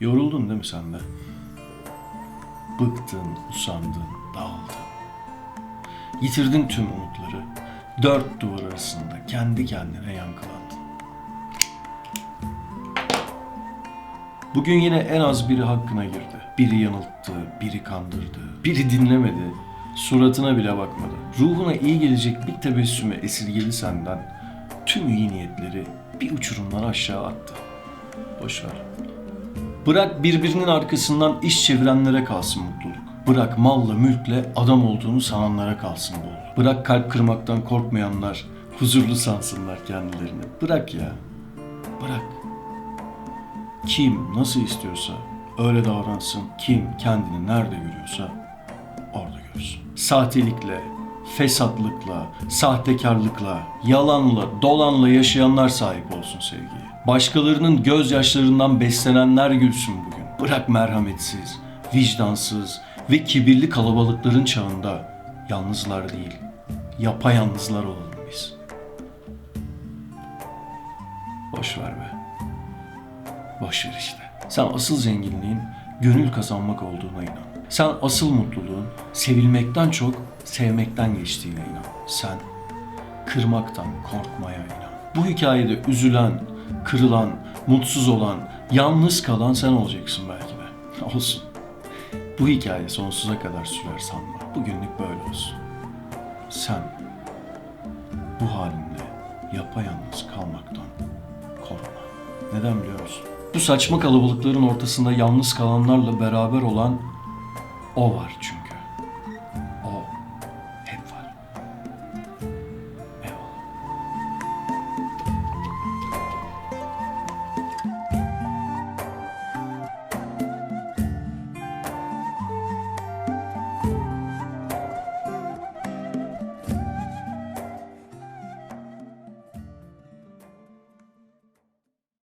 Yoruldun değil mi sen de? Bıktın, usandın, dağıldın. Yitirdin tüm umutları. Dört duvar arasında kendi kendine yankılandın. Bugün yine en az biri hakkına girdi. Biri yanılttı, biri kandırdı, biri dinlemedi. Suratına bile bakmadı. Ruhuna iyi gelecek bir tebessümü esirgedi senden. Tüm iyi niyetleri bir uçurumdan aşağı attı. Boş ver. Bırak birbirinin arkasından iş çevirenlere kalsın mutluluk. Bırak malla mülkle adam olduğunu sananlara kalsın bolluk. Bırak kalp kırmaktan korkmayanlar huzurlu sansınlar kendilerini. Bırak ya. Bırak. Kim nasıl istiyorsa öyle davransın. Kim kendini nerede görüyorsa orada görsün. Sahtelikle, fesatlıkla, sahtekarlıkla, yalanla, dolanla yaşayanlar sahip olsun sevgiye. Başkalarının gözyaşlarından beslenenler gülsün bugün. Bırak merhametsiz, vicdansız ve kibirli kalabalıkların çağında yalnızlar değil, yapayalnızlar olalım biz. Boş ver be. Boş ver işte. Sen asıl zenginliğin gönül kazanmak olduğuna inan. Sen asıl mutluluğun sevilmekten çok sevmekten geçtiğine inan. Sen kırmaktan korkmaya inan. Bu hikayede üzülen, kırılan, mutsuz olan, yalnız kalan sen olacaksın belki de. Olsun. Bu hikaye sonsuza kadar sürer sanma. Bugünlük böyle olsun. Sen bu halinle yapayalnız kalmaktan korkma. Neden biliyor musun? Bu saçma kalabalıkların ortasında yalnız kalanlarla beraber olan o var çünkü.